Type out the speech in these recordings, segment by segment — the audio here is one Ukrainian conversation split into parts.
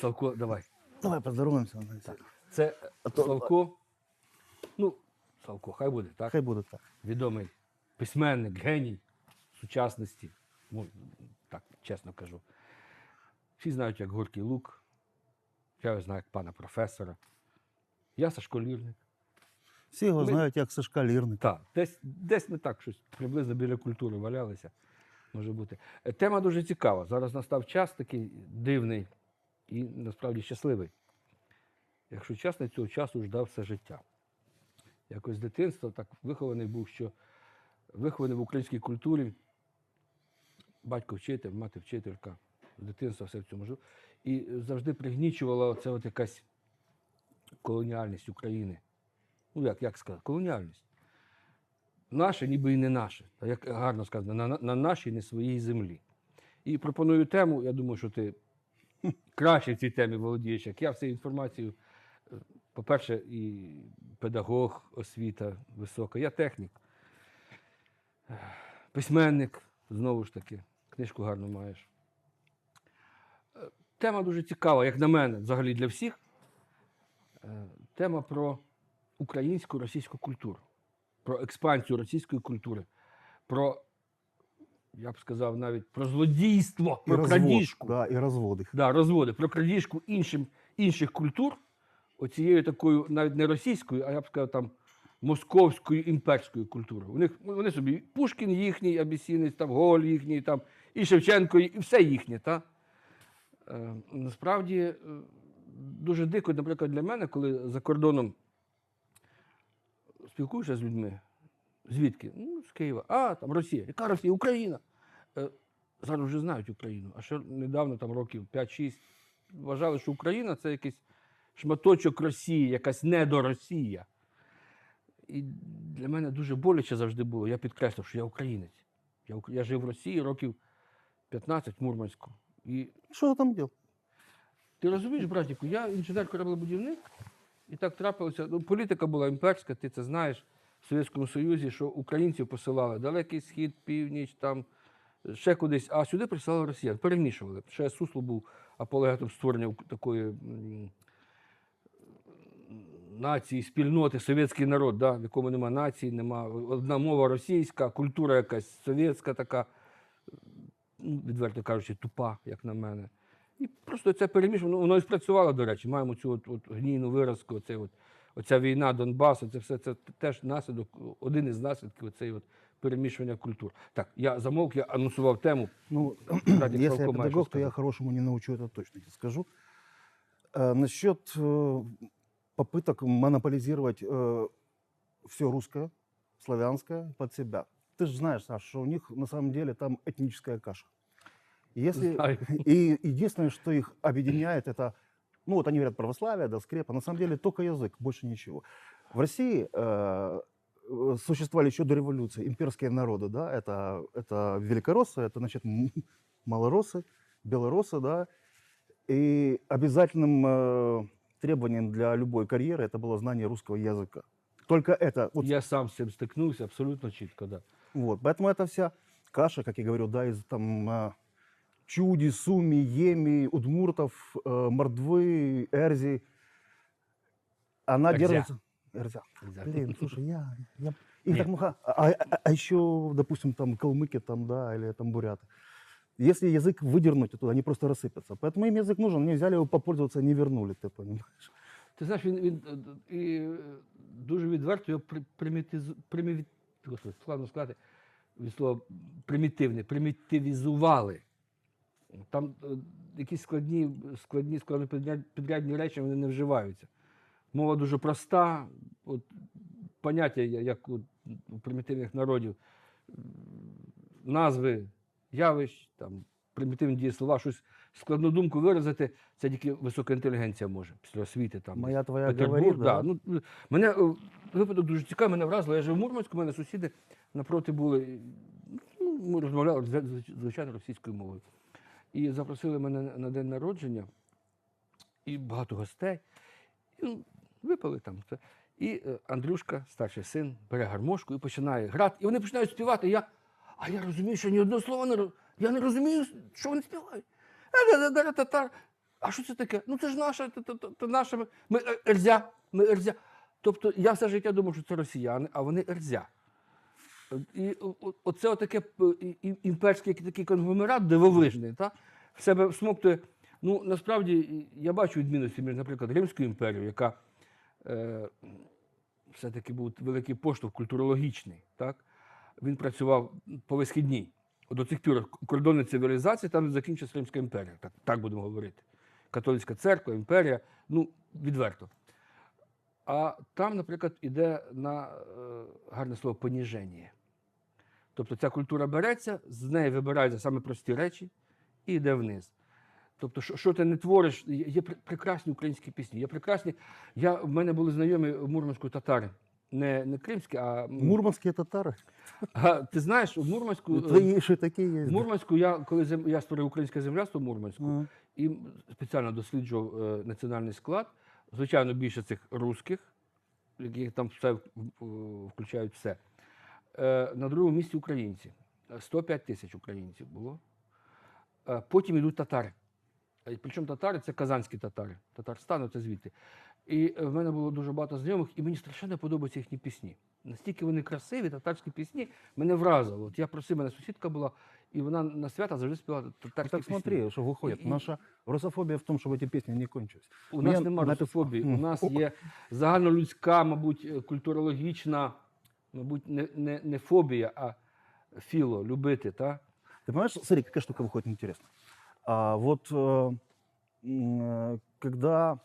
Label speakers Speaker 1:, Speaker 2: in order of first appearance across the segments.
Speaker 1: Славко, давай.
Speaker 2: Давай поздороваемся.
Speaker 1: Це
Speaker 2: то-
Speaker 1: Славко. Ну, Славко, хай буде, так?
Speaker 2: Хай буде так.
Speaker 1: Відомий письменник, геній сучасності. Ну, так, чесно кажу. Всі знають, як Горький Лук. Я його знаю як пана професора. Я Сашко Лірник.
Speaker 2: Всі його
Speaker 1: Ми-
Speaker 2: знають як Сашка Лірник.
Speaker 1: Так, десь, десь ми так щось приблизно біля культури валялися. Може бути. Е, Тема дуже цікава. Зараз настав час такий дивний і насправді щасливий. Якщо чесно, цього часу ждав все життя. Якось з дитинства так вихований був, що вихований в українській культурі, батько вчитель, мати вчителька, з дитинства все в цьому жив. І завжди пригнічувала оце от якась колоніальність України. Ну, як, як сказати, колоніальність. Наше, ніби і не наше. Як гарно сказано, на, на нашій, не своїй землі. І пропоную тему, я думаю, що ти краще в цій темі володієш, як я всю інформацію. е, По-перше, і педагог, освіта висока, я технік, письменник, знову ж таки, книжку гарно маєш. Е, Тема дуже цікава, як на мене, взагалі для всіх. Е, Тема про українську російську культуру, про експансію російської культури, про, я б сказав, навіть про злодійство,
Speaker 2: І
Speaker 1: про
Speaker 2: розвод,
Speaker 1: крадіжку.
Speaker 2: Да, і розвод їх.
Speaker 1: Да, розводи, про крадіжку іншим, інших культур, оцією такою, навіть не російською, а я б сказав, там, московською імперською культурою. У них, вони собі Пушкін їхній, Абісінець, там, Голь їхній, там, і Шевченко, і все їхнє. Та? Е, насправді е, дуже дико, наприклад, для мене, коли за кордоном спілкуєшся з людьми, звідки? Ну, з Києва. А, там Росія. Яка Росія? Україна. Е, зараз вже знають Україну. А ще недавно, там років 5-6, вважали, що Україна це якийсь шматочок Росії, якась недоросія. І для мене дуже боляче завжди було. Я підкреслив, що я українець. Я, я жив в Росії років 15 в Мурманську. І
Speaker 2: Що ти там робив?
Speaker 1: ти розумієш, братіку, я інженер кораблебудівник, і так трапилося. Ну, політика була імперська, ти це знаєш в Совєтському Союзі, що українців посилали далекий схід, північ, там ще кудись, а сюди присилали росіян, перемішували. Ще Сусло був апологетом створення такої нації, спільноти, совєтський народ, да, в якому нема нації, нема одна мова російська, культура якась совєтська така, ну, відверто кажучи, тупа, як на мене. І просто це перемішано. Ну, воно і спрацювало, до речі. Маємо цю от, от гнійну виразку, оцей от, оця війна Донбасу, це все це теж наслідок, один із наслідків оцей от перемішування культур. Так, я замовк, я анонсував тему.
Speaker 2: Ну,
Speaker 1: Братик
Speaker 2: если я
Speaker 1: Славко має
Speaker 2: педагог,
Speaker 1: що
Speaker 2: то я
Speaker 1: сказати.
Speaker 2: хорошему не научу, это точно тебе скажу. Э, насчет э, попыток монополизировать все русское, славянское под себя. Ты же знаешь, Саш, что у них на самом деле там этническая каша. Если,
Speaker 1: Знаю.
Speaker 2: и единственное, что их объединяет, это, ну вот они говорят православие, да, скрепа, на самом деле только язык, больше ничего. В России э, э, существовали еще до революции имперские народы, да, это, это великороссы, это, значит, м- малороссы, белороссы, да, и обязательным э, требованием для любой карьеры это было знание русского языка. Только это, вот,
Speaker 1: Я сам з цим стикнувся абсолютно чітко. Да.
Speaker 2: вот, поэтому эта вся каша, как я говорю, да, из там э, чуди, суми, еми, удмуртов, э, мордвы, эрзи, она
Speaker 1: Эрзя.
Speaker 2: держится... Эрзя. Блин, слушай, я... я их так много. А, а- а еще, допустим, там калмыки, там, да, или там буряты. Если язык выдернуть оттуда, они просто рассыпятся. Поэтому им язык нужен, они взяли его попользоваться, не вернули, ты понимаешь?
Speaker 1: Ти знаєш, він, він е, д- і е, дуже відверто його при- примітизу, приміві, господи, складно сказати, від слова примітивне, примітивізували. Там е, якісь складні, складні складнопідрядні речі вони не вживаються. Мова дуже проста, от, поняття, як у, примітивних народів, назви явищ, там, примітивні дієслова, щось складну думку виразити, це тільки висока інтелігенція може після освіти. Там,
Speaker 2: Моя твоя
Speaker 1: Петербург,
Speaker 2: говорит,
Speaker 1: да.
Speaker 2: да.
Speaker 1: Ну, мене е, випадок дуже цікавий, мене вразило. Я жив в Мурманську, у мене сусіди напроти були. Ну, ми розмовляли зв- зв- звичайно російською мовою. І запросили мене на- день народження, і багато гостей. І, ну, випили там. Це. І е, Андрюшка, старший син, бере гармошку і починає грати. І вони починають співати. Я, а я розумію, що ні одного слова не роз- Я не розумію, що вони співають. А що це таке? Ну це ж наше. Ми- Ми е, ерзя, ми ерзя. Тобто я все життя думав, що це росіяни, а вони ерзя. І оце і- і- імперський такий конгломерат дивовижний, та? в себе всмоктує. Ну, насправді, я бачу відмінності між, наприклад, Римською імперією, яка е, все-таки був великий поштовх культурологічний. Так? Він працював по висхідній. До цих пір кордони цивілізації там закінчилась Римська імперія, так, так будемо говорити. Католицька церква, імперія, ну, відверто. А там, наприклад, іде на е, гарне слово поніження. Тобто ця культура береться, з неї вибираються саме прості речі і йде вниз. Тобто, що, що ти не твориш, є є прекрасні українські пісні. Є прекрасні. Я, в мене були знайомі в Мурманську татари. Не, не кримські, а, м,
Speaker 2: Мурманские татары.
Speaker 1: а ти знаєш, в Мурманську. е,
Speaker 2: Твои же такие
Speaker 1: В. Мурманську я коли зем- я створив українське земляство в Мурманську
Speaker 2: Мгм.
Speaker 1: і спеціально досліджував е, національний склад. Звичайно, більше цих русських, які там все включають все. Е, на другому місці українці. Е, 105 тисяч українців було. Е, потім йдуть татари. Е, Причому татари це казанські татари. Татарстану це звідти. І е, в мене було дуже багато знайомих, і мені страшенно подобаються їхні пісні. Настільки вони красиві, татарські пісні, мене вразило. От я просив, мене сусідка була, і вона на свята завжди співала
Speaker 2: Ну,
Speaker 1: татарські
Speaker 2: так
Speaker 1: пісні.
Speaker 2: смотри, что выходит.
Speaker 1: И- и-
Speaker 2: Наша русофобия в том, чтобы эти песни не кончились.
Speaker 1: У
Speaker 2: Мене
Speaker 1: нас немає
Speaker 2: напис-
Speaker 1: русофобії. У
Speaker 2: Мгм.
Speaker 1: нас
Speaker 2: О.
Speaker 1: є загальнолюдська, мабуть, е, культурологічна, мабуть, не, не, не фобія, а філо, любити. Та?
Speaker 2: Ты понимаешь, смотри, какая штука выходит интересно. А, вот э, м, э, когда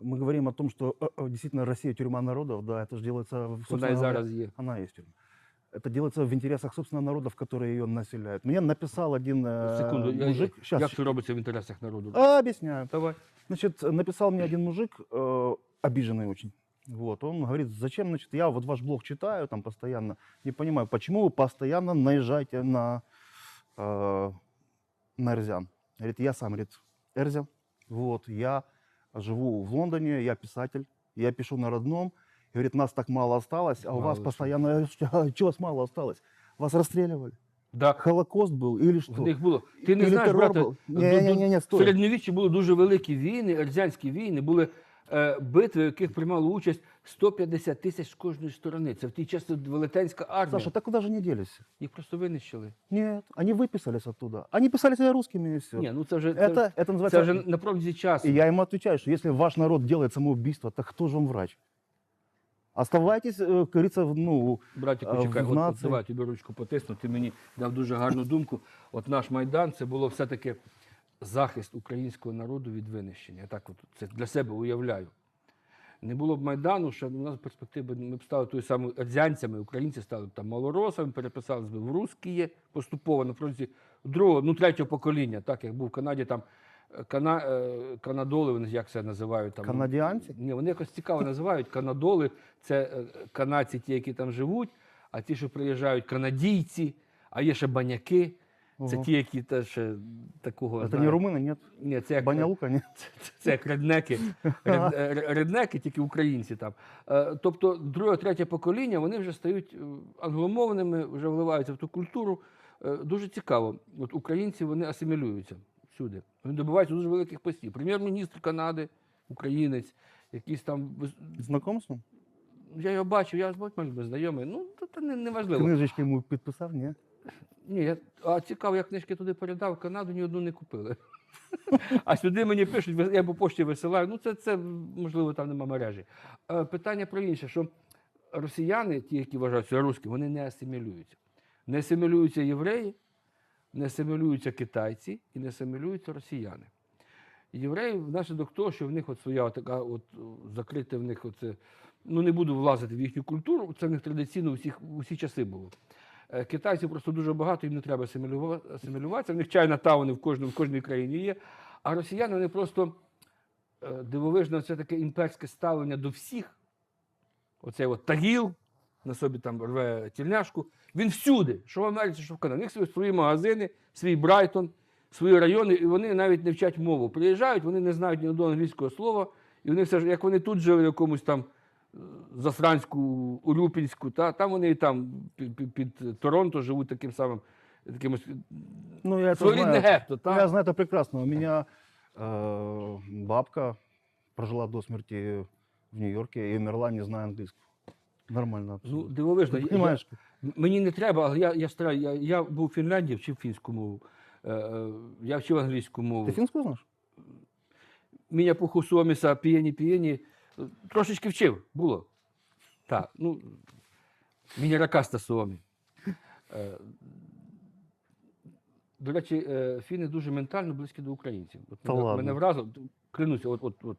Speaker 2: мы говорим о том, что э, э, действительно Россия тюрьма народов, да, это же делается, в-
Speaker 1: Вона і
Speaker 2: собственно говоря,
Speaker 1: зараз є.
Speaker 2: она есть тюрьма. Это делается в интересах, собственно, народов, которые ее населяют. Мне написал один э,
Speaker 1: Секунду, я,
Speaker 2: мужик.
Speaker 1: як
Speaker 2: Сейчас,
Speaker 1: це робиться в інтересах народу?
Speaker 2: А, объясняю.
Speaker 1: Давай.
Speaker 2: Значит, написал мне один мужик, э, обиженный очень. Вот, он говорит, зачем, значит, я вот ваш блог читаю там постоянно, не понимаю, почему вы постоянно наезжаете на, э, на Эрзян. Говорит, я сам, говорит, Эрзя, вот, я живу в Лондоне, я писатель, я пишу на родном, и, говорит, нас так мало осталось, а у
Speaker 1: Мало
Speaker 2: вас
Speaker 1: что.
Speaker 2: постоянно, чего вас мало осталось? Вас расстреливали.
Speaker 1: Да.
Speaker 2: Холокост был или что?
Speaker 1: В них було. Ти не
Speaker 2: Или
Speaker 1: знаєш,
Speaker 2: террор
Speaker 1: брате,
Speaker 2: был?
Speaker 1: до-
Speaker 2: Не, не,
Speaker 1: до-
Speaker 2: не, не,
Speaker 1: в
Speaker 2: стой.
Speaker 1: середньовіччі були дуже великі війни, ерзянські війни, були е, битви, в яких приймало участь 150 тисяч з кожної сторони. Це в ті часи велетенська армія.
Speaker 2: Саша, так куда же не делись?
Speaker 1: Їх просто винищили.
Speaker 2: Нет, они выписались оттуда. Они писали себя русскими и все.
Speaker 1: Ні, ну це вже, це,
Speaker 2: это, это называется...
Speaker 1: це вже на протязі часу.
Speaker 2: И я ему отвечаю, что если ваш народ делает самоубийство, так кто же он врач? Оставайтесь, э, как говорится, в- ну,
Speaker 1: Братіку,
Speaker 2: А,
Speaker 1: чекай,
Speaker 2: в
Speaker 1: от, от
Speaker 2: нації?
Speaker 1: давай тобі ручку потисну. Ти мені дав дуже гарну думку. От наш Майдан це було все-таки захист українського народу від винищення. Я так от це для себе уявляю. Не було б Майдану, ще у нас перспективи, ми б стали тою самою адзянцями, українці стали б там малоросами, переписалися б в русські поступово на протязі другого, ну третього покоління, так як був в Канаді там е, кана, е, канадоли, вони як це називають там.
Speaker 2: канадіанці.
Speaker 1: Ні, вони якось цікаво називають канадоли. Це е, канадці, ті, які там живуть, а ті, що приїжджають, канадійці, а є ще баняки. Це
Speaker 2: Ого.
Speaker 1: ті, які теж е, такого.
Speaker 2: Это
Speaker 1: знають.
Speaker 2: не румыны, нет?
Speaker 1: Ні, це як
Speaker 2: Банялука, нет?
Speaker 1: це як реднеки, ред, е, реднеки, тільки українці там. Е, Тобто, друге, третє покоління, вони вже стають е, англомовними, вже вливаються в ту культуру. Е, Дуже цікаво. От українці вони асимілюються всюди. Вони добиваються дуже великих постів. Прем'єр-міністр Канади, українець, якийсь там. вис-
Speaker 2: Знаком с ним?
Speaker 1: Я його бачив, я з багатьма знайомий. Ну, то, то не, не важливо.
Speaker 2: Книжечки ему подписал, нет?
Speaker 1: Ні, я, а цікаво, я книжки туди передав, в Канаду ні одну не купили. А сюди мені пишуть, я по пошті висилаю. Ну, це, це можливо, там нема мережі. Е, Питання про інше, що росіяни, ті, які вважаються русські, вони не асимілюються. Не асимілюються євреї, не асимілюються китайці і не асимілюються росіяни. Євреї внаслідок того, що в них от своя така от о, закрите в них оце, ну не буду влазити в їхню культуру, це в них традиційно у всіх, у всі часи було. Е, Китайців просто дуже багато, їм не треба асимілюва- асимілюватися. В них чайна тауни в кожному, в кожній країні є. А росіяни вони просто е, дивовижно, це таке імперське ставлення до всіх. Оцей от Тагіл на собі там рве тільняшку. Він всюди, що в Америці, що в Канаді. У них свої, свої магазини, свій Брайтон, свої райони, і вони навіть не вчать мову. Приїжджають, вони не знають ні одного англійського слова, і вони все ж, як вони тут жили в якомусь там засранську, Урюпінську, та, там вони і там під, під, під Торонто живуть таким самим. Таким ось
Speaker 2: Ну, я это
Speaker 1: своєрідне
Speaker 2: знаю.
Speaker 1: гетто. Та?
Speaker 2: Я знаю это прекрасно. У меня Э, Бабка прожила до смерти в Нью-Йорке и умерла, не зная английского. Нормально.
Speaker 1: Ну,
Speaker 2: абсолютно.
Speaker 1: дивовижно.
Speaker 2: Ты
Speaker 1: Я-
Speaker 2: понимаешь?
Speaker 1: М- Мені не треба, але я, я стараю. Я, я був в Фінляндії, вчив фінську мову. Е, е, я вчив англійську мову.
Speaker 2: Ты финскую знаешь?
Speaker 1: Міня пуху соміса, пієні, пієні. Трошечки вчив, було. Так, ну, міня ракаста суомі. Е, До речі, е, фіни дуже ментально близькі до українців. От
Speaker 2: Та
Speaker 1: мене, мене вразило, клянуся, от, от, от,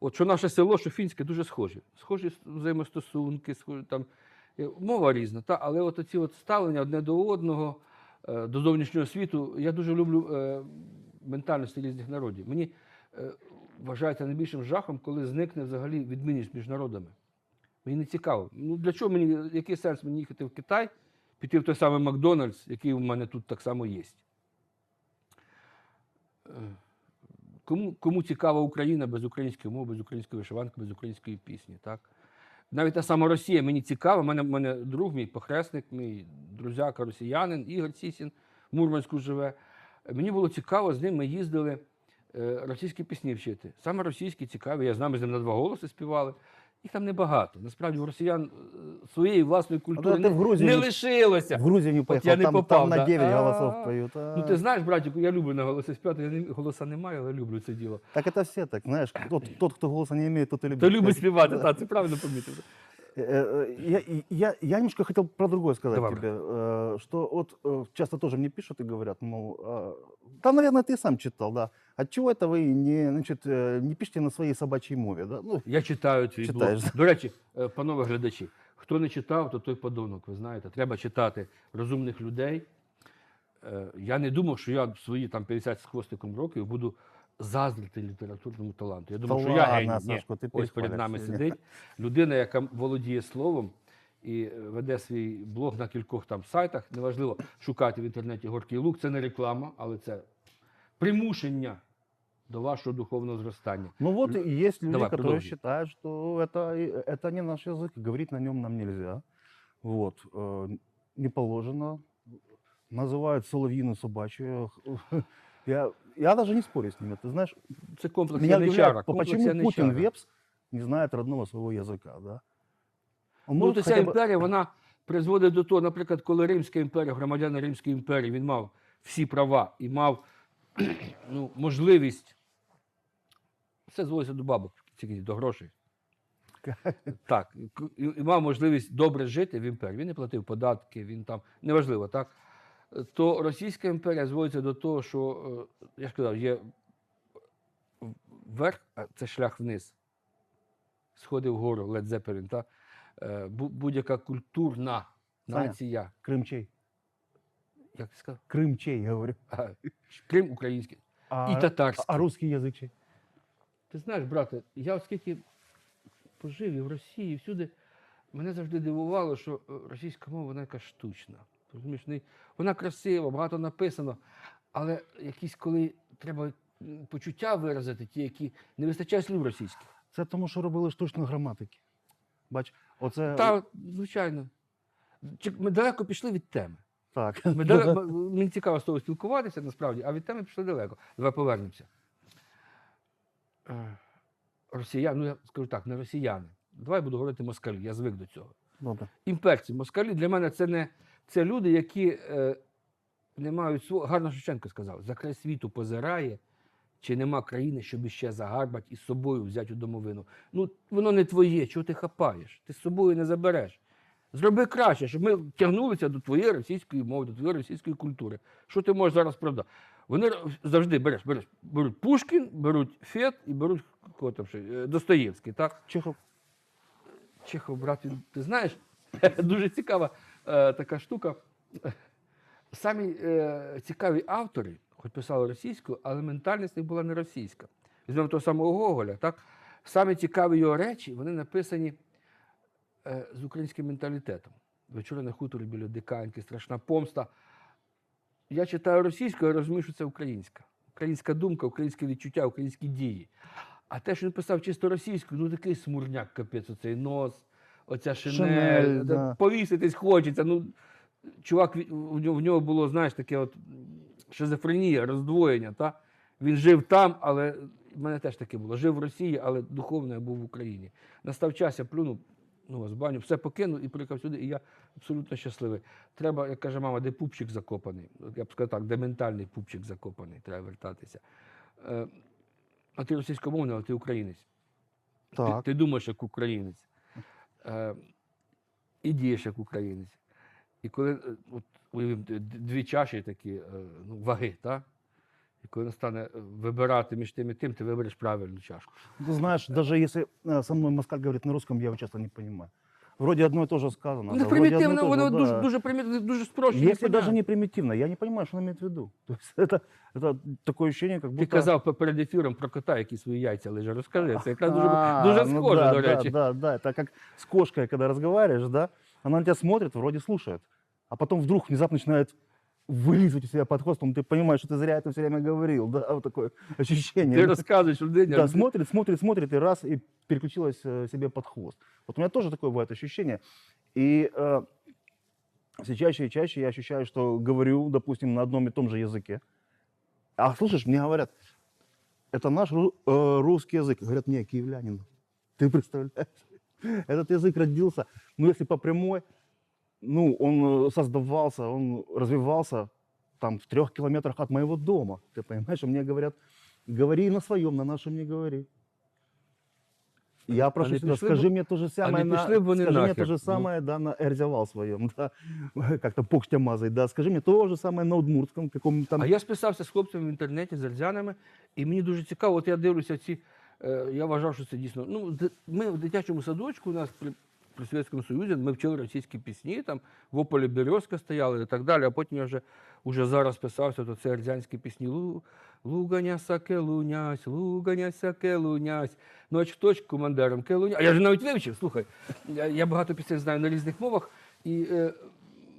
Speaker 1: от що наше село, що фінське, дуже схожі. Схожі взаємостосунки, схожі там. е, Мова різна, та, але от ці от ставлення одне до одного, до зовнішнього світу, я дуже люблю ментальності різних народів. Мені вважається найбільшим жахом, коли зникне взагалі відмінність між народами. Мені не цікаво. Ну для чого мені, який сенс мені їхати в Китай, піти в той самий Макдональдс, який у мене тут так само є? Е, Кому, кому цікава Україна без української мови, без української вишиванки, без української пісні, так? Навіть та сама Росія мені цікава. У мене, мене друг, мій похресник, мій друзяка росіянин, Ігор Сісін, в Мурманську живе. Мені було цікаво, з ним ми їздили російські пісні вчити. Саме російські цікаві. Я з нами з ним на два голоси співали. Їх там небагато. Насправді у росіян е, своєї власної культури не, не лишилося.
Speaker 2: В Грузию не поехал,
Speaker 1: я не
Speaker 2: там,
Speaker 1: попал,
Speaker 2: там на 9 голосов
Speaker 1: А,
Speaker 2: поют.
Speaker 1: Ну ти знаєш, братику, я люблю на голоси співати. Я не, голоса не маю, але люблю це діло.
Speaker 2: Так это все так, знаешь, тот, тот кто голоса не имеет, тот и любит.
Speaker 1: То любить співати, так, це правильно помітив.
Speaker 2: Э, э, Я, я, я немножко хотел про другое сказать
Speaker 1: Давай,
Speaker 2: тебе, э, что вот э, часто тоже мне пишут и говорят, мол, а, да, наверное, ты сам читал, да, отчего это вы не, значит, э, не пишете на своей собачьей мове, да? Ну,
Speaker 1: Я читаю твій
Speaker 2: Читаєш.
Speaker 1: блог. До речі, е, панове глядачі, хто не читав, то той подонок, ви знаєте. Треба читати розумних людей. Е, Я не думав, що я в свої там 50 з хвостиком років буду заздрити літературному таланту. Я думав,
Speaker 2: Та
Speaker 1: що я
Speaker 2: ладно,
Speaker 1: геній. Ні.
Speaker 2: Сашко, ти
Speaker 1: Ось перед
Speaker 2: перехвалюєш
Speaker 1: нами
Speaker 2: сьогодні.
Speaker 1: сидить людина, яка володіє словом і е, веде свій блог на кількох там сайтах. Неважливо шукати в інтернеті горький лук. Це не реклама, але це примушення до вашого духовного зростання.
Speaker 2: ну вот и есть люди,
Speaker 1: Давай,
Speaker 2: которые
Speaker 1: продолжи.
Speaker 2: считают, что это, и- это не наш язык, и говорить на нем нам нельзя. Вот, э, не положено. Называют соловьиную собачью. Я, я даже не спорю с ними, ты знаешь,
Speaker 1: Це комплекс
Speaker 2: Меня
Speaker 1: яничара.
Speaker 2: удивляет, по-
Speaker 1: комплекс
Speaker 2: почему Путин
Speaker 1: яничара.
Speaker 2: Вепс не знает родного своего языка, да? Он
Speaker 1: Ну,
Speaker 2: может
Speaker 1: то ця
Speaker 2: хотя бы-
Speaker 1: імперія, вона призводить до того, наприклад, коли Римська імперія, громадяни Римської імперії, він мав всі права і мав ну, можливість. Все зводиться до бабок, тільки до грошей. Так, к- і, і мав можливість добре жити в імперії. Він не платив податки, він там неважливо, так? То Російська імперія зводиться до того, що е, я ж казав, є вверх, а це шлях вниз. Сходи вгору, Led Zeppelin, та? Е, бу- будь-яка культурна
Speaker 2: Саня.
Speaker 1: нація,
Speaker 2: Крым чей?
Speaker 1: як ти сказав?
Speaker 2: Крым чей, я говорю.
Speaker 1: А, Крим український
Speaker 2: А,
Speaker 1: і татарський.
Speaker 2: а русский язык чей?
Speaker 1: Ти знаєш, брате, я оскільки пожив і в Росії, і всюди, мене завжди дивувало, що е, російська мова вона якась штучна. Розумієш, вона красива, багато написано, але якісь, коли треба почуття виразити, ті, які не вистачає слів російських.
Speaker 2: Це тому, що робили штучну граматики. Бач, оце
Speaker 1: Та, звичайно. Ми далеко пішли від теми.
Speaker 2: так.
Speaker 1: Ми далеко, мені цікаво з тобою спілкуватися насправді, а від теми пішли далеко. Давай повернемося. Е, Росіяни, ну я скажу так, не росіяни. Давай буду говорити москалі, я звик до цього.
Speaker 2: Добре.
Speaker 1: Імперці, москалі для мене це не це люди, які е, не мають свого. Гарно Шевченко сказав: за край світу позирає, чи нема країни, щоб іще загарбать і з собою взяти у домовину. Ну, воно не твоє, чого ти хапаєш? Ти з собою не забереш. Зроби краще, щоб ми тягнулися до твоєї російської мови, до твоєї російської культури. Що ти можеш зараз продати? Вони завжди береш, береш, беруть Пушкін, беруть Фет і беруть кого там ще, е, Достоєвський. Так?
Speaker 2: Чехов.
Speaker 1: Чехов, брат, ти знаєш, дуже цікава така штука. Самі е, цікаві автори, хоч писали російською, але ментальність них була не російська. Візьмемо того самого Гоголя, так? Самі цікаві його речі, вони написані е, з українським менталітетом. Вечори на хуторі біля диканьки, страшна помста. Я читаю російською, я розумію, що це українська. Українська думка, українське відчуття, українські дії. А те, що він писав чисто російською, ну такий смурняк, капець, оцей нос, оця шинель,
Speaker 2: Шинель, да.
Speaker 1: повіситись хочеться. Ну, чувак, в нього, в нього було, знаєш, таке от шизофренія, роздвоєння. Та? Він жив там, але в мене теж таке було. Жив в Росії, але духовно я був в Україні. Настав час, я плюнув, ну, вас баню, все покинув і приїхав сюди, і я абсолютно щасливий. Треба, як каже мама, де пупчик закопаний. Я б сказав так, де ментальний пупчик закопаний, треба вертатися. Е, а ти російськомовний, але ти українець. Ти, ти думаєш як українець. Е, і дієш як українець. І коли е, от, уявимо, дві чаші такі е, ну, ваги, так? І коли настане вибирати між тим і тим, ти вибереш правильну чашку.
Speaker 2: Ну знаєш, навіть э, со мною москаль говорить на русском, я його часто не понимаю. Вроде одно и то же сказано.
Speaker 1: Воно
Speaker 2: да, вроде одно и
Speaker 1: примітивно,
Speaker 2: то же,
Speaker 1: воно дуже,
Speaker 2: да.
Speaker 1: дуже примітивно, дуже спрощено.
Speaker 2: Если даже не примитивно, я не понимаю, что он имеет в виду. То есть это, это такое ощущение, как
Speaker 1: Ти
Speaker 2: будто...
Speaker 1: казав пе- перед ефіром про кота, який свої яйця лежить. Розкажи, це якраз дуже,
Speaker 2: А,
Speaker 1: дуже
Speaker 2: ну
Speaker 1: схоже,
Speaker 2: да,
Speaker 1: до
Speaker 2: да,
Speaker 1: речі.
Speaker 2: Да, да, это как с кошкой, когда разговариваешь, да, она на тебя смотрит, вроде слушает, а потом вдруг внезапно начинает вылизывать у себя под хвостом, ты понимаешь, что ты зря это все время говорил, да, вот такое ощущение. Да.
Speaker 1: розказуєш людині,
Speaker 2: Да, смотрит, смотрит, смотрит, и раз, и переключилась э, себе под хвост. Вот у меня тоже такое бывает ощущение. И э, все чаще и чаще я ощущаю, что говорю, допустим, на одном и том же языке. А слушаешь, мне говорят, это наш э, русский язык. Говорят, не, киевлянин. Ты представляешь? Этот язык родился, ну, если по прямой, ну, он э, создавался, он развивался там в трех километрах от моего дома. Ты понимаешь, и мне говорят, говори на своем, на нашем не говори. Я прошу
Speaker 1: не
Speaker 2: тебя,
Speaker 1: пішли
Speaker 2: скажи
Speaker 1: б-
Speaker 2: мне то же самое,
Speaker 1: не
Speaker 2: на,
Speaker 1: пішли б вони
Speaker 2: скажи мне
Speaker 1: нахер,
Speaker 2: то же
Speaker 1: ну.
Speaker 2: самое, да, на эрзявал своем, да, как-то пухтя мазай, да, скажи мне то же самое на удмуртском, каком там,
Speaker 1: А я списався з хлопцями в інтернеті, з ельзянами, і мені дуже цікаво, от я дивлюся ці. е, Я вважав, що це дійсно. Ну, д- ми в дитячому садочку у нас при, Совєтському Союзі ми вчили російські пісні, там в Ополі Березка стояли і так далі. А потім я вже уже зараз писався, то це ельзянські пісні. Лу, Луганя саке лунясь, луганя саке лунясь. Ноч точ командиром келуня. А я ж навіть вивчив, слухай. Я, я багато пісень знаю на різних мовах. І е,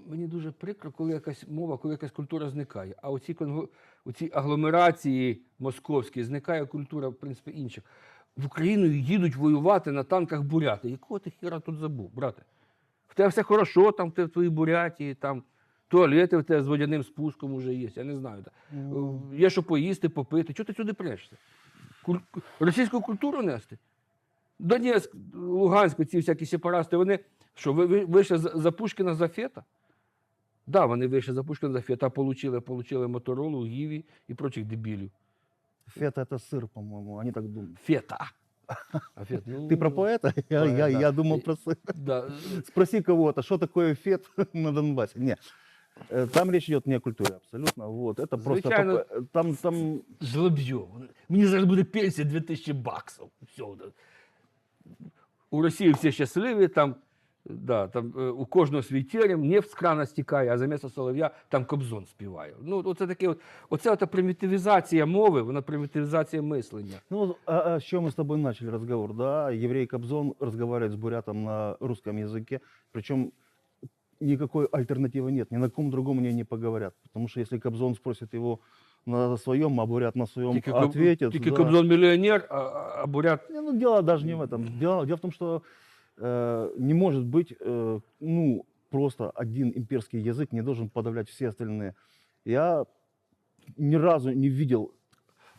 Speaker 1: мені дуже прикро, коли якась мова, коли якась культура зникає. А оці, конго- оці агломерації московські зникає культура, в принципі, інших. В Україну їдуть воювати на танках буряти. Якого ти хіра тут забув, брате? В тебе все хорошо, там в твоїй бурятії, там туалети в тебе з водяним спуском вже є. Я не знаю. Е, Є що поїсти, попити. Чого ти сюди прешся? Куль... Російську культуру нести? Донецьк, Луганськ, ці всякі сепарасти, вони що, ви, ви, вийшли за, за Пушкіна за Фета? Так, да, вони вийшли за Пушкіна за Фета, получили, получили Моторолу, Гіві і прочих дебілів.
Speaker 2: фета это сыр, по-моему, они так думают.
Speaker 1: Фета. А фет, ну,
Speaker 2: Ты про поэта? Я,
Speaker 1: поэт,
Speaker 2: я,
Speaker 1: да.
Speaker 2: я думал
Speaker 1: И-
Speaker 2: про сыр.
Speaker 1: Да.
Speaker 2: Спроси кого-то, что такое фет на Донбассе. Нет. Э, Там речь идет не о культуре абсолютно. Вот. Это просто
Speaker 1: Звичайно.
Speaker 2: такое- э, там, там
Speaker 1: Жлоб'йо. Мені зараз буде пенсія 2000 баксів. Все. да. У Росії всі щасливі, там, да, там е, у кожного свій терем, нефть з крана стікає, а замість солов'я там кобзон співає. Ну, оце таке, от, оце ота примітивізація мови, вона примітивізація мислення.
Speaker 2: Ну, а, а с чего мы с тобой начали разговор, да? Еврей Кобзон разговаривает с бурятом на русском языке, причем никакой альтернативы нет, ни на ком другом они не поговорят. Потому что если Кобзон спросит его на своем, а бурят на своем
Speaker 1: Тільки, Коб-
Speaker 2: ответит...
Speaker 1: тільки
Speaker 2: да.
Speaker 1: кобзон мільйонер, а, а а бурят
Speaker 2: Не, Ну, дело даже не в этом. Дело, дело в том, что э, не может быть, э, ну, просто один имперский язык не должен подавлять все остальные. Я ни разу не видел...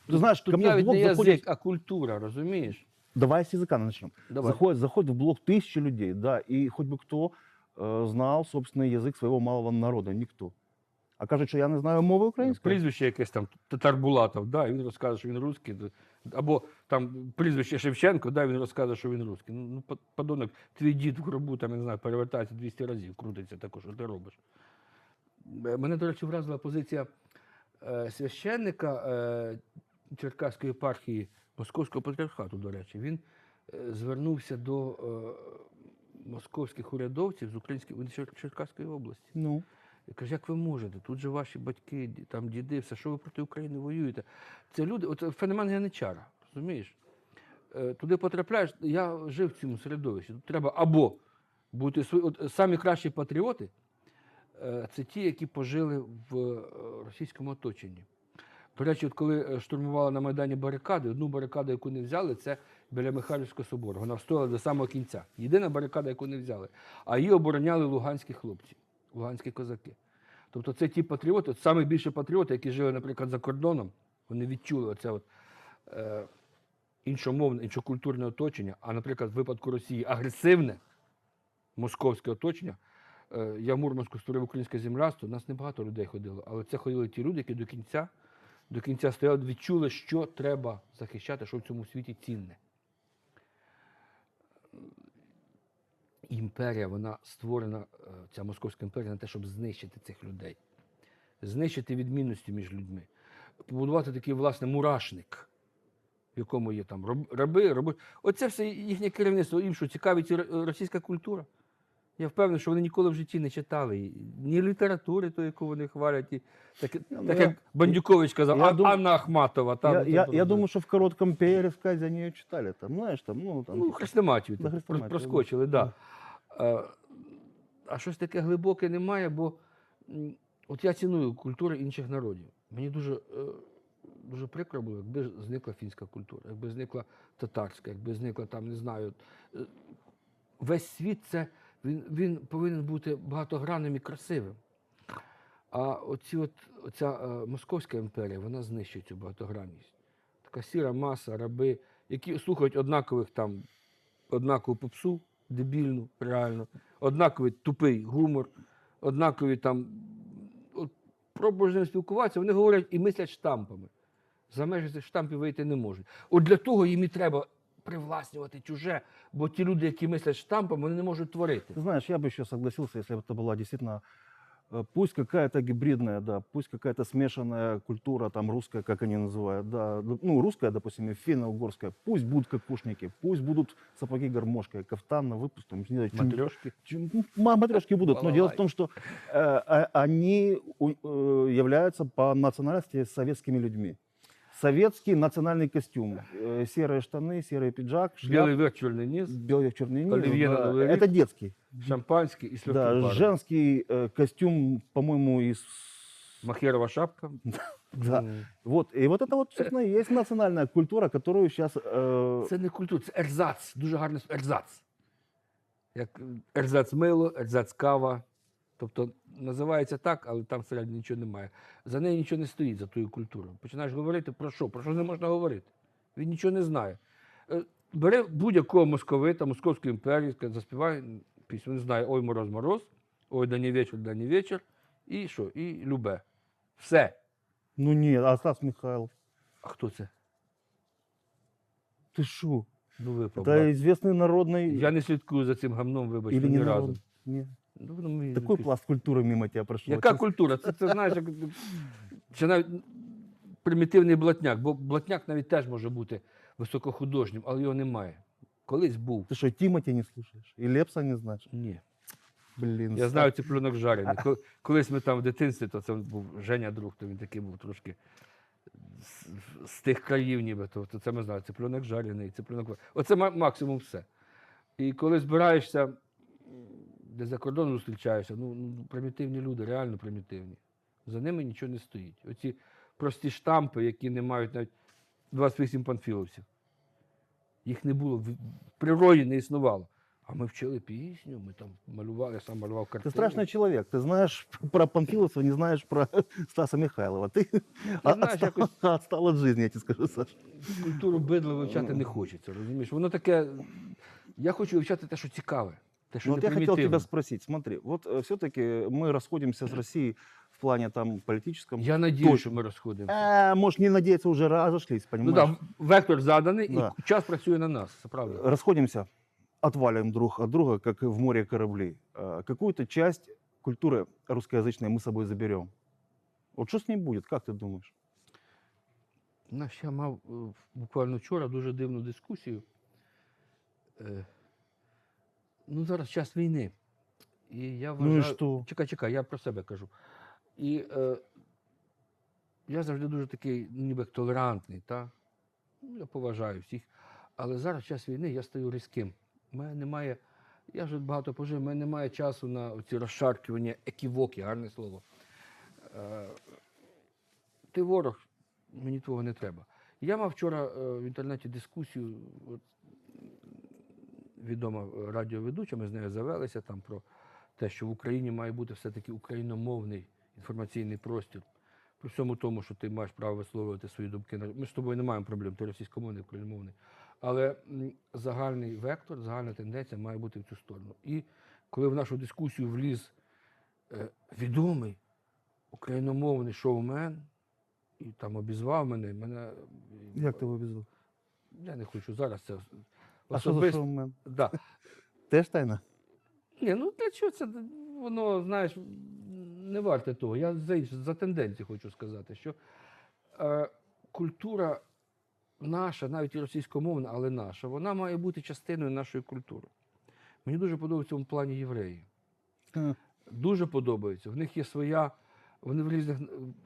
Speaker 2: Ты знаешь,
Speaker 1: тут
Speaker 2: ко мне в
Speaker 1: навіть
Speaker 2: блог
Speaker 1: не
Speaker 2: заходит...
Speaker 1: язик, а культура, розумієш?
Speaker 2: Давай с языка начнем.
Speaker 1: Давай.
Speaker 2: Заходит, заходит в блог тысячи людей, да, и хоть бы кто э, знал собственный язык своего малого народа. Никто. А кажуть, що я не знаю мови української.
Speaker 1: Прізвище якесь там Татар Булатов, да, і він розкаже, що він русський. Або там прізвище Шевченко, да, він розкаже, що він русський. Ну, ну, подонок, твій дід в гробу, там, я не знаю, перевертається 200 разів, крутиться також, що ти робиш. Е, Мене, до речі, вразила позиція е, священника е, Черкаської єпархії Московського патріархату, до речі. Він е, звернувся до е, московських урядовців з української Черкаської області.
Speaker 2: Ну,
Speaker 1: Я кажу, як ви можете? Тут же ваші батьки, там діди, все, що ви проти України воюєте? Це люди, от феномен Яничара, розумієш? Е, Туди потрапляєш, я жив в цьому середовищі. Тут треба або бути от самі кращі патріоти е, це ті, які пожили в е, російському оточенні. До речі, от коли штурмували на Майдані барикади, одну барикаду, яку не взяли, це біля Михайлівського собору. Вона встояла до самого кінця. Єдина барикада, яку не взяли. А її обороняли луганські хлопці, луганські козаки. Тобто це ті патріоти, от більше патріоти, які жили, наприклад, за кордоном, Вони відчули оце от, е, іншомовне, іншокультурне оточення, а, наприклад, в випадку Росії агресивне московське оточення. Е, я в Мурманську створив українське земляство, нас небагато людей ходило, але це ходили ті люди, які до кінця, до кінця стояли, відчули, що треба захищати, що в цьому світі цінне. Імперія, вона створена, е, ця московська імперія, на те, щоб знищити цих людей, знищити відмінності між людьми, побудувати такий, власне, мурашник, в якому є там раби, роби. Оце все їхнє керівництво. Їм що цікавить російська культура. Я впевнений, що вони ніколи в житті не читали ні літератури, то, яку вони хвалять, і так,
Speaker 2: Ну,
Speaker 1: так
Speaker 2: я-
Speaker 1: як Бандюкович казав,
Speaker 2: я
Speaker 1: «А-
Speaker 2: дум-
Speaker 1: Анна Ахматова. Та,
Speaker 2: я,
Speaker 1: ну,
Speaker 2: я, я думаю, что в коротком пересказе они ее читали. Там, знаешь, там, ну, там,
Speaker 1: Ну, хрестоматію так,
Speaker 2: Хрестоматію,
Speaker 1: проскочили, так. Да. А, а щось таке глибоке немає, бо от я ціную культури інших народів. Мені дуже, е, дуже прикро було, якби зникла фінська культура, якби зникла татарська, якби зникла там, не знаю. е, Весь світ це він, він повинен бути багатогранним і красивим. А оці от, оця е, Московська імперія, вона знищує цю багатогранність. Така сіра маса, раби, які слухають однакових там, однакову попсу, дебільну, реально, однаковий тупий гумор, однакові там. От, спілкуватися, вони говорять і мислять штампами. За межі штампів вийти не можуть. От для того їм і треба привласнювати чуже, бо ті люди, які мислять штампами, вони не можуть творити.
Speaker 2: Ты знаешь, я бы еще согласился, если бы это была действительно, э, пусть какая-то гибридная, да, пусть какая-то смешанная культура, там русская, как они называют, да, ну русская, допустим, и финно-угорская, пусть будут кокушники, пусть будут сапоги гармошка, кафтан на выпуск, там, не знаю, чум-
Speaker 1: Матрьошки.
Speaker 2: чум- ну, ма- матрешки будут, но дело в том, что э, а- они у- э, являются по национальности советскими людьми. Советский национальный костюм, э, серые штаны, серый пиджак,
Speaker 1: Білий
Speaker 2: шляпа,
Speaker 1: верх, чорний низ,
Speaker 2: белый черный низ,
Speaker 1: Оливье на
Speaker 2: да,
Speaker 1: Новый
Speaker 2: это
Speaker 1: рік.
Speaker 2: детский.
Speaker 1: шампанське і сльотки
Speaker 2: Да,
Speaker 1: пари.
Speaker 2: женский э, костюм, по-моему, из...
Speaker 1: Махерова шапка.
Speaker 2: Да.
Speaker 1: М.
Speaker 2: Вот. И вот это вот, собственно, и есть национальная культура, которую сейчас...
Speaker 1: Це не культура, це ерзац. Дуже гарний с- ерзац. Як е, ерзац мило, ерзац кава. Тобто називається так, але там всередині нічого немає. За нею нічого не стоїть, за тою культурою. Починаєш говорити про що? Про що не можна говорити? Він нічого не знає. Е, Бери будь-якого московита, Московської імперії, ска- заспівай пісню. Він знає Ой, мороз, мороз, ой, да не вечір, да не вечір. І що? І любе. Все.
Speaker 2: Ну нет, а Стас Михайлов.
Speaker 1: А хто це?
Speaker 2: Ты шо?
Speaker 1: Ну, випав.
Speaker 2: Это известный народный...
Speaker 1: Я не слідкую за цим гамном, вибачте,
Speaker 2: Или
Speaker 1: ні
Speaker 2: не
Speaker 1: разу.
Speaker 2: народ? Нет.
Speaker 1: Ну, воно мені
Speaker 2: Такой
Speaker 1: якось-
Speaker 2: пласт культуры мимо тебя прошел.
Speaker 1: Яка
Speaker 2: честно.
Speaker 1: культура? Це, це знаєш, як чи навіть примітивний блатняк, бо блатняк навіть теж може бути високохудожнім, але його немає. Колись був.
Speaker 2: Ты что, Тимати не слушаешь? И Лепса не знаешь?
Speaker 1: Ні.
Speaker 2: Блин.
Speaker 1: Я знаю цыпленок жарений. Ко- Колись ми там в дитинстві, то це був Женя друг, то він такий був трошки з, з тих країв, ніби, то, то це ми знаємо. Цыпленок жарений, цыпленок. ва- Оце ма- максимум все. І коли збираєшся, м, де за кордоном зустрічаєшся, ну, ну примітивні люди, реально примітивні. За ними нічого не стоїть. Оці прості штампи, які не мають навіть 28 панфіловців. Їх не було, в в природі не існувало. А ми вчили пісню, ми там малювали, я сам малював
Speaker 2: Ты
Speaker 1: картини.
Speaker 2: страшный человек. Ты знаешь про Панфиловцева, не знаешь про Стаса Михайлова. Ты
Speaker 1: знаешь,
Speaker 2: отстал,
Speaker 1: якось-
Speaker 2: отстал от жизни, я тебе скажу, Саша.
Speaker 1: культуру бидла вивчати не хочеться, розумієш? Воно таке. Я хочу вивчати те, що цікаве. Те, що
Speaker 2: Ну,
Speaker 1: не
Speaker 2: вот я хотел
Speaker 1: примітивне.
Speaker 2: тебя спросить. Смотри, вот все-таки мы расходимся с Россией в плане там политическом.
Speaker 1: Я надію,
Speaker 2: Точно.
Speaker 1: що ми розходимося.
Speaker 2: А, может, не надеяться, уже разошлись,
Speaker 1: Ну
Speaker 2: понимаешь?
Speaker 1: так, вектор заданий,
Speaker 2: Да.
Speaker 1: і час працює на нас, це правда.
Speaker 2: Расходимся, отвалим друг от друга, как в море корабли. А, Какую-то часть культуры русскоязычной мы с собой заберем. Вот что с ней будет, как ты думаешь?
Speaker 1: Наш я мав е, буквально вчора дуже дивну дискусію. Е, Ну, зараз час війни. І я вважаю...
Speaker 2: Ну и что?
Speaker 1: Чекай, чекай, я про себе кажу. І е, я завжди дуже такий, ніби толерантний, та? Ну, я поважаю всіх. Але зараз час війни я стаю різким. У мене немає, я вже багато пожив, у мене немає часу на ці розшаркування, еківоки, гарне слово. Е, ти ворог, мені твого не треба. Я мав вчора е, в інтернеті дискусію, от, відома е, радіоведуча, ми з нею завелися там про те, що в Україні має бути все-таки україномовний інформаційний простір, при всьому тому, що ти маєш право висловлювати свої думки. Ми з тобою не маємо проблем, ти російськомовний, україномовний. Але загальний вектор, загальна тенденція має бути в цю сторону. І коли в нашу дискусію вліз е, відомий україномовний шоумен, і там обізвав мене, мене
Speaker 2: Як ти вивезли?
Speaker 1: я не хочу зараз це
Speaker 2: А що за
Speaker 1: особисто.
Speaker 2: шоумен?
Speaker 1: Да.
Speaker 2: Теж тайна?
Speaker 1: Ні, ну для чого це? Воно, знаєш, не варте того. Я за, інше- за тенденцію хочу сказати, що е, культура наша, навіть і російськомовна, але наша, вона має бути частиною нашої культури. Мені дуже подобається в цьому плані євреї.
Speaker 2: Е,
Speaker 1: Дуже подобається. В них є своя, вони в різних,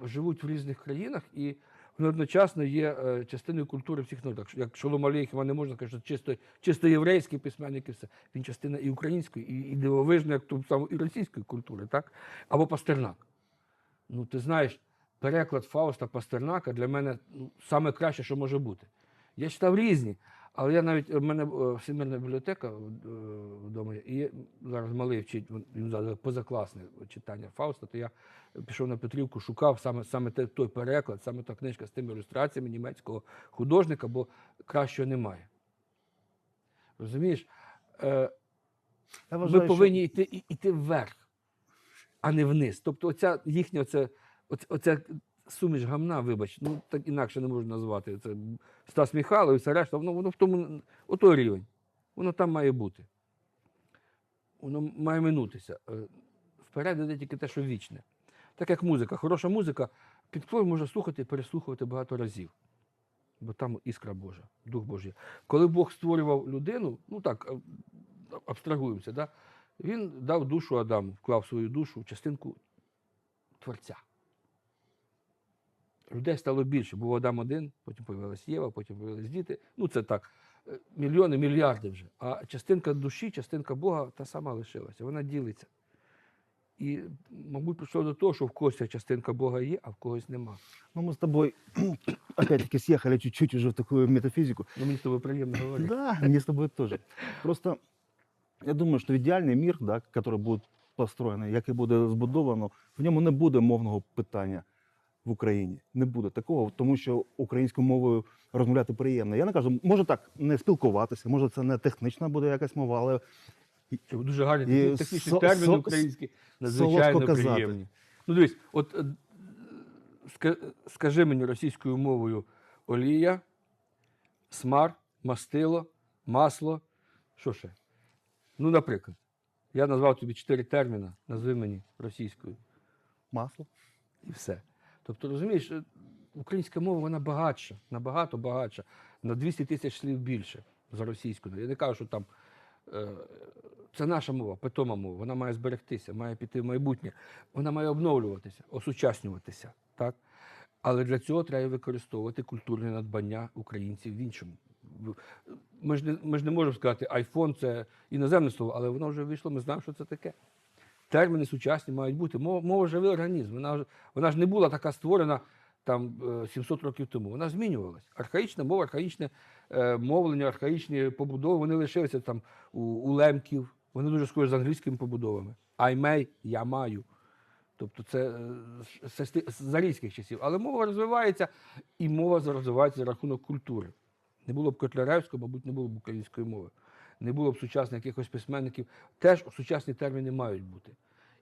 Speaker 1: живуть в різних країнах і вони одночасно є е, частиною культури всіх народів. Як Шолом Алейхіма не можна сказати, що чисто, чисто єврейський письменник і все. Він частина і української, і, і дивовижної, як ту саму і російської культури, так? Або Пастернак. Ну, ти знаєш, переклад Фауста Пастернака для мене ну, саме краще, що може бути. Я читав різні, але я навіть в мене е, всемирна бібліотека е, вдома, є, і зараз малий вчить він- позакласне читання Фауста, то я пішов на Петрівку, шукав саме, саме той переклад, саме та книжка з тими ілюстраціями німецького художника, бо кращого немає. Розумієш? Е,
Speaker 2: Я
Speaker 1: ми
Speaker 2: вважаю, що-
Speaker 1: повинні йти, і- йти вверх, а не вниз. Тобто, оця їхня оця, оця, оця суміш гамна, вибач, ну так інакше не можу назвати. Це Стас Михайлов і все решта, воно, воно в тому, отой рівень. Воно там має бути. Воно має минутися. Е, Вперед іде тільки те, що вічне. Так як музика. Хороша музика, під впливом можна слухати і переслухувати багато разів. Бо там іскра Божа, Дух Божий. Коли Бог створював людину, ну так, е, абстрагуємося, да? він дав душу Адаму, вклав свою душу в частинку Творця. Людей стало більше. Був Адам один, потім появилась Єва, потім появились діти. Ну, це так, е, мільйони, мільярди вже. А частинка душі, частинка Бога та сама лишилася. Вона ділиться. І, мабуть, прийшло до того, що в когось ця частинка Бога є, а в когось нема.
Speaker 2: Ну, мы с тобой опять-таки съехали чуть-чуть уже в такую метафизику.
Speaker 1: Ну, мені з тобою приємно говорити.
Speaker 2: Да, мне с тобой тоже. Просто я думаю, що ідеальний мір, да, який буде построєний, який буде збудовано, в ньому не буде мовного питання в Україні. Не буде такого, тому що українською мовою розмовляти приємно. Я не кажу, може так не спілкуватися, може це не технична буде якась мова, але
Speaker 1: Це дуже гарні
Speaker 2: І
Speaker 1: такі технічні
Speaker 2: со-
Speaker 1: терміни
Speaker 2: со-
Speaker 1: українські, надзвичайно приємні. Ну, дивись, от е, скажи мені російською мовою олія, смар, мастило, масло. Що ще? Ну, наприклад, я назвав тобі чотири терміни, назви мені російською.
Speaker 2: масло.
Speaker 1: І все. Тобто, розумієш, е, українська мова вона багатша, набагато багатша, на 200 тисяч слів більше за російською. Я не кажу, що там е, це наша мова, питома мова, вона має зберегтися, має піти в майбутнє, вона має обновлюватися, осучаснюватися. Так? Але для цього треба використовувати культурне надбання українців в іншому. Ми ж не, ми ж не можемо сказати, айфон це іноземне слово, але воно вже вийшло, ми знаємо, що це таке терміни сучасні мають бути. Мова, мова живий організм. Вона, вона ж не була така створена там е, 700 років тому. Вона змінювалась. Архаїчна мова, архаїчне е, мовлення, архаїчні побудови, вони лишилися там у, у лемків. Вони дуже схожі з англійськими побудовами. May, я маю. Тобто це е, з- з- з- з арійських часів. Але мова розвивається, і мова розвивається за рахунок культури. Не було б Котляревського, мабуть, не було б української мови. Не було б сучасних якихось письменників. Теж сучасні терміни мають бути.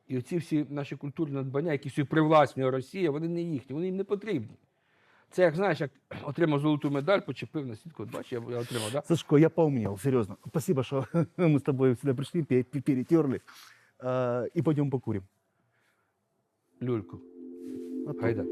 Speaker 1: І оці всі наші культурні надбання, які собі привласнює Росія, вони не їхні, вони їм не потрібні. Це як знаєш, як отримав золоту медаль, почепив на сітку. Бачиш, я, я отримав, да?
Speaker 2: Сашко, я поумнел, серьезно. Спасибо, что мы с тобой сюда пришли, пе- пе- перетерли. А, И пойдем покурим.
Speaker 1: Люльку.
Speaker 2: А то-
Speaker 1: Гайда.